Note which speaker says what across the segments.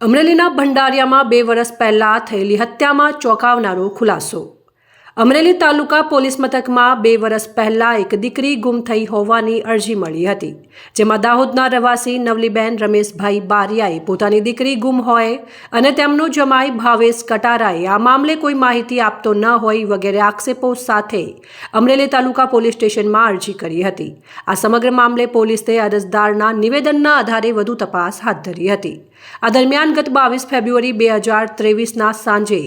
Speaker 1: અમરેલીના ભંડારિયામાં બે વર્ષ પહેલા થયેલી હત્યામાં ચોંકાવનારો ખુલાસો. અમરેલી તાલુકા પોલીસ મથકમાં બે વર્ષ પહેલા એક દીકરી ગુમ થઈ હોવાની અરજી મળી હતી, જેમાં દાહોદના રહેવાસી નવલીબેન રમેશભાઈ બારિયાએ પોતાની દીકરી ગુમ હોય અને તેમનો જમાઈ ભાવેશ કટારાએ આ મામલે કોઈ માહિતી આપતો ન હોય વગેરે આક્ષેપો સાથે અમરેલી તાલુકા પોલીસ સ્ટેશનમાં અરજી કરી હતી. આ સમગ્ર મામલે પોલીસે અરજદારના નિવેદનના આધારે વધુ તપાસ હાથ ધરી હતી. આ દરમિયાન ગત બાવીસ ફેબ્રુઆરી બે હજાર ત્રેવીસના સાંજે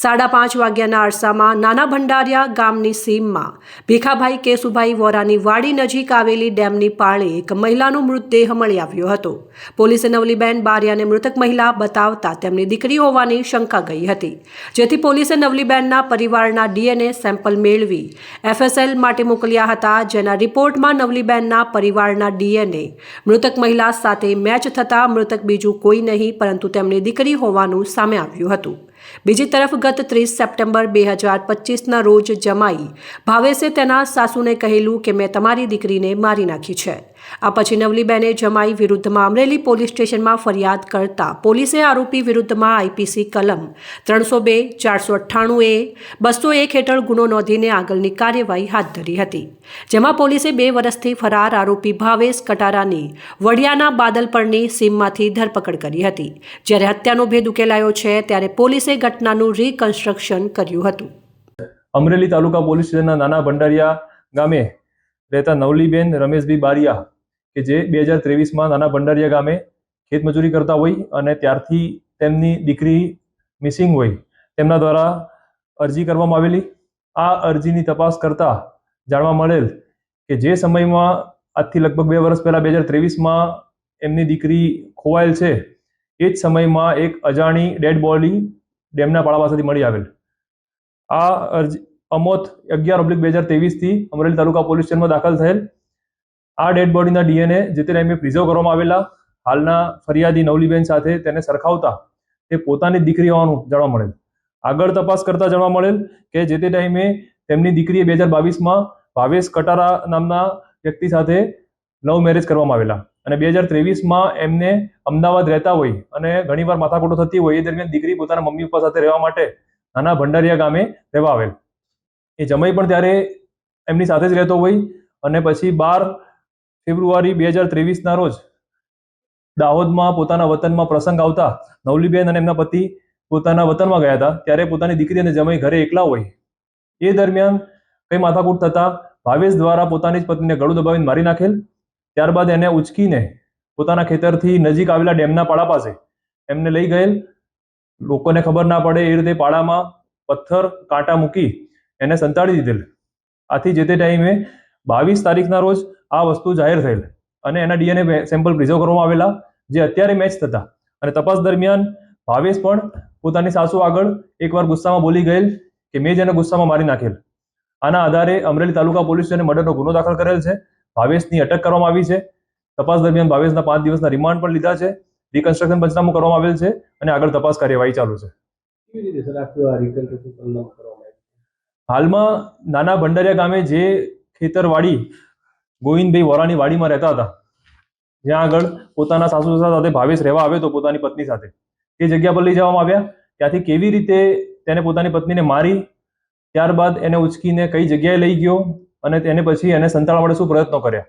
Speaker 1: સાડા પાંચ વાગ્યાના અરસામાં નાના ભંડારિયા ગામની સીમમાં ભીખાભાઈ કેશુભાઈ વોરાની વાડી નજીક આવેલી ડેમની પાળે એક મહિલાનો મૃતદેહ મળી આવ્યો હતો. પોલીસે નવલીબેન બારિયાને મૃતક મહિલા બતાવતા તેમની દીકરી હોવાની શંકા ગઈ હતી. જેથી પોલીસે નવલીબેનના પરિવારના ડીએનએ સેમ્પલ મેળવી એફએસએલ માટે મોકલ્યા હતા, જેના રિપોર્ટમાં નવલીબેનના પરિવારના ડીએનએ મૃતક મહિલા સાથે મેચ થતાં મૃતક બીજું કોઈ નહીં, પરંતુ તેમની દીકરી હોવાનું સામે આવ્યું હતું. બીજી તરફ ગત ત્રીસ સપ્ટેમ્બર બે હજાર પચીસના રોજ જમાઈ. ભાવેશે તેના સાસુને કહેલું કે મેં તમારી દીકરીને મારી નાખી છે. આ પછી નવલીબેને જમાઈ વિરુદ્ધમાં અમરેલી પોલીસ સ્ટેશનમાં ફરિયાદ કરતા પોલીસે આરોપી વિરુદ્ધમાં આઈપીસી કલમ ત્રણસો બે, ચારસો અઠ્ઠાણું એ, બસો એક હેઠળ ગુનો નોંધીને આગળની કાર્યવાહી હાથ ધરી હતી. જેમાં પોલીસે બે વર્ષથી ફરાર આરોપી ભાવેશ કટારાની વડિયાના બાદલ પરની સીમમાંથી ધરપકડ કરી હતી. જ્યારે હત્યાનો ભેદ ઉકેલાયો છે, ત્યારે પોલીસે ઘટનાનું રિકન્સ્ટ્રક્શન કર્યું હતું.
Speaker 2: અમરેલી તાલુકા પોલીસ સ્ટેશનના નાના ભંડારિયા ગામે રહેતા નવલીબેન રમેશભાઈ બારિયા કે જે બે હજાર ત્રેવીસમાં નાના ભંડારિયા ગામે ખેતમજૂરી કરતા હોય અને ત્યારથી તેમની દીકરી મિસિંગ હોય, તેમના દ્વારા અરજી કરવામાં આવેલી. આ અરજીની તપાસ કરતા જાણવા મળેલ કે જે સમયમાં આજથી લગભગ બે વર્ષ પહેલા બે હજાર ત્રેવીસમાં એમની દીકરી ખોવાયેલ છે, એ જ સમયમાં એક અજાણી ડેડ બોડી ડેમના પાળા પાસેથી મળી આવેલ. આ અરજી અમોત અગિયાર ઓબ્લિક બે હજાર ત્રેવીસથી અમરેલી તાલુકા પોલીસ સ્ટેશનમાં દાખલ થયેલ. આ ડેડ બોડીના ડીએનએ જે તે ટાઈમે પ્રિઝર્વ કરવામાં આવેલા, હાલના ફરિયાદી નવલીબેન સાથે તેને સરખાવતા તે પોતાની દીકરી હોવાનું જાણવા મળેલ. આગળ તપાસ કરતા જાણવા મળેલ કે જે તે ટાઈમે તેમની દીકરીએ બે હજાર બાવીસમાં ભાવેશ કટારા નામના વ્યક્તિ સાથે લવ મેરેજ કરવામાં આવેલા અને બે હજાર ત્રેવીસમાં એમને અમદાવાદ રહેતા હોય અને ઘણીવાર માથાકૂટો થતી હોય એ દરમિયાન દીકરી પોતાના મમ્મી પપ્પા સાથે રહેવા માટે નાના ભંડારિયા ગામે રહેવા આવેલ. એ જમાઈ પણ ત્યારે એમની સાથે જ રહેતો હોય અને પછી બાર ફેબ્રુઆરી બે હજાર ત્રેવીસના રોજ દાહોદમાં પોતાના વતનમાં પ્રસંગ આવતા નવલીબેન અને એમના પતિ પોતાના વતનમાં ગયા હતા. ત્યારે પોતાની દીકરી અને જમાઈ ઘરે એકલા હોય. એ દરમિયાન કઈ માથાકૂટ થતા ભાવેશ દ્વારા પોતાની જ પત્નીને ગળું દબાવીને મારી નાખેલ. ત્યારબાદ એને ઉચકીને પોતાના ખેતરથી નજીક આવેલા ડેમના પાળા પાસે એમને લઈ ગયેલ. લોકોને ખબર ના પડે એ રીતે પાળામાં પથ્થર, કાંટા મૂકી એને સંતાડી દીધેલ. આથી જે તે ટાઈમે બાવીસ તારીખના રોજ આ વસ્તુ જાહેર થયેલ અને એના ડીએનએ સેમ્પલ પ્રિઝર્વ કરવામાં આવેલા, જે અત્યારે મેચ થતા. અને તપાસ દરમિયાન ભાવેશ પણ પોતાની સાસુ આગળ એકવાર ગુસ્સામાં બોલી ગયેલ કે મેં જ એને ગુસ્સામાં મારી નાખેલ. આના આધારે અમરેલી તાલુકા પોલીસ સ્ટેશને મર્ડરનો ગુનો દાખલ કરેલ છે. ભાવેશની અટક કરવામાં આવી છે. તપાસ દરમિયાન ભાવેશના પાંચ દિવસના રિમાન્ડ પણ લીધા છે. રિકન્સ્ટ્રક્શન પંચનામું કરવામાં આવેલ છે અને આગળ તપાસ કાર્યવાહી ચાલુ છે. હાલમાં નાના ભંડારિયા ગામે જે ખેતરવાડી ગોવિંદભાઈ વોરાની વાડીમાં રહેતા હતા જ્યાં આગળ પોતાના સાસુ સસરા સાથે ભાવેશ રહેવા આવ્યો હતો પોતાની પત્ની સાથે. તે જગ્યા પર લઈ જવામાં આવ્યા. ત્યાંથી કેવી રીતે તેને પોતાની પત્નીને મારી ત્યારબાદ એને ઉચકીને કઈ જગ્યાએ લઈ ગયો અને તેને પછી એને સંતાડવા માટે શું પ્રયત્નો કર્યા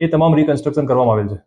Speaker 2: એ તમામ રિકન્સ્ટ્રક્શન કરવામાં આવેલ છે.